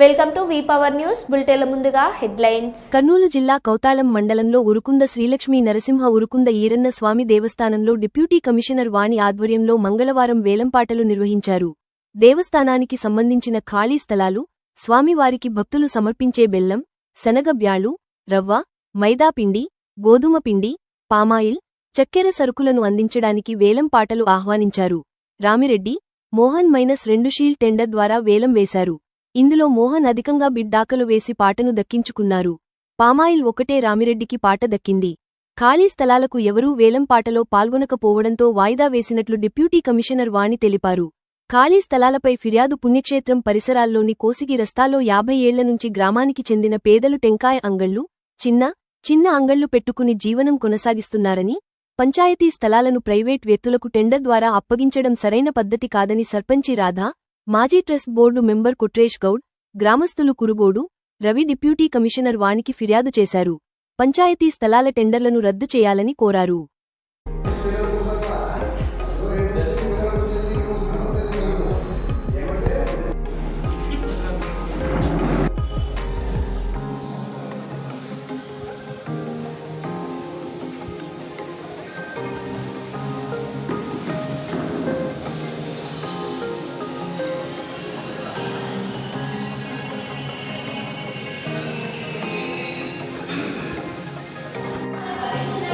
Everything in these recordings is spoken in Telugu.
Welcome to V power news. బులెటిన్ల ముందుగా హెడ్లైన్స్. కర్నూలు జిల్లా కౌతాళం మండలంలో ఉరుకుంద శ్రీలక్ష్మీ నరసింహ ఉరుకుంద ఈరన్న స్వామి దేవస్థానంలో డిప్యూటీ కమిషనర్ వాణి ఆధ్వర్యంలో మంగళవారం వేలంపాటలు నిర్వహించారు. దేవస్థానానికి సంబంధించిన ఖాళీ స్థలాలు స్వామివారికి భక్తులు సమర్పించే బెల్లం శనగ బ్యాళ్ళు రవ్వ మైదాపిండి గోధుమ పిండి పామాయిల్ చక్కెర సరుకులను అందించడానికి వేలంపాటలు ఆహ్వానించారు. రామిరెడ్డి మోహన్ మైనస్ రెండు షీల్ టెండర్ ద్వారా వేలం వేశారు. ఇందులో మోహన్ అధికంగా బిడ్డాకలు వేసి పాటను దక్కించుకున్నారు. పామాయిల్ ఒకటే రామిరెడ్డికి పాట దక్కింది. ఖాళీ స్థలాలకు ఎవరూ వేలం పాటలో పాల్గొనకపోవడంతో వాయిదా వేసినట్లు డిప్యూటీ కమిషనర్ వాణి తెలిపారు. ఖాళీ స్థలాలపై ఫిర్యాదు పుణ్యక్షేత్రం పరిసరాల్లోని కోసిగి రస్తాల్లో యాభై ఏళ్ళ నుంచి గ్రామానికి చెందిన పేదలు టెంకాయ అంగళ్ళు చిన్న చిన్న అంగళ్ళు పెట్టుకుని జీవనం కొనసాగిస్తున్నారని పంచాయతీ స్థలాలను ప్రైవేట్ వ్యక్తులకు టెండర్ ద్వారా అప్పగించడం సరైన పద్ధతి కాదని సర్పంచి రాధా మాజీ trust board member Kutresh Goud గ్రామస్తులు కురుగోడు రవి డిప్యూటీ కమిషనర్ వానికి ఫిర్యాదు చేశారు. పంచాయతీ స్థలాల టెండర్లను రద్దు చేయాలని కోరారు.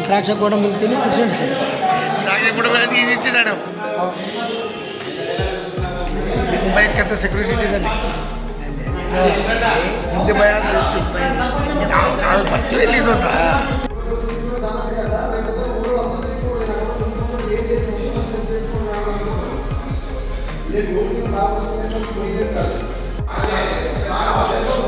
ద్రాక్ష కూడా మీకు తిని కూర్చోండి సార్ నాకు ఎప్పుడు అది బైక్ అంత సెక్యూరిటీ ఇదని ఇంత భయాలు తెచ్చు అది పచ్చి వెళ్ళిపోతా కొంతమంది ఏమి లేని పక్షాన బతికేవాళ్ళు ఇక్కడ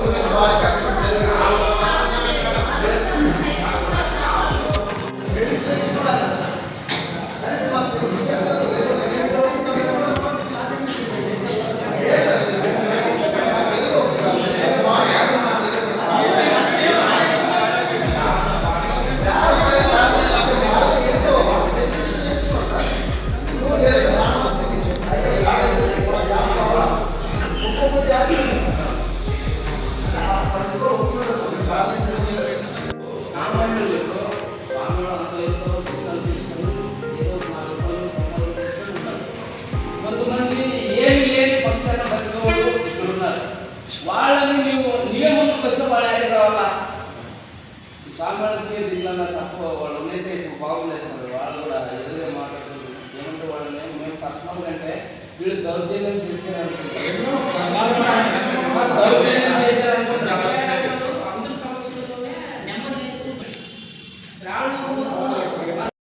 వాళ్ళని నీవు నీవే ముందుకు వస్తే వాళ్ళు ఆయన రావాలా ఈ సామాన్యులకి దీనిలో తక్కువ వాళ్ళు ఉన్నైతే ఇప్పుడు బాగుండేస్తారు వాళ్ళు కూడా ఎదురుగా మాట్లాడుతున్నారు ఏమంటే వాళ్ళని మేము పర్సనల్ అంటే వీళ్ళు దౌర్జన్యం చేసేవాళ్ళు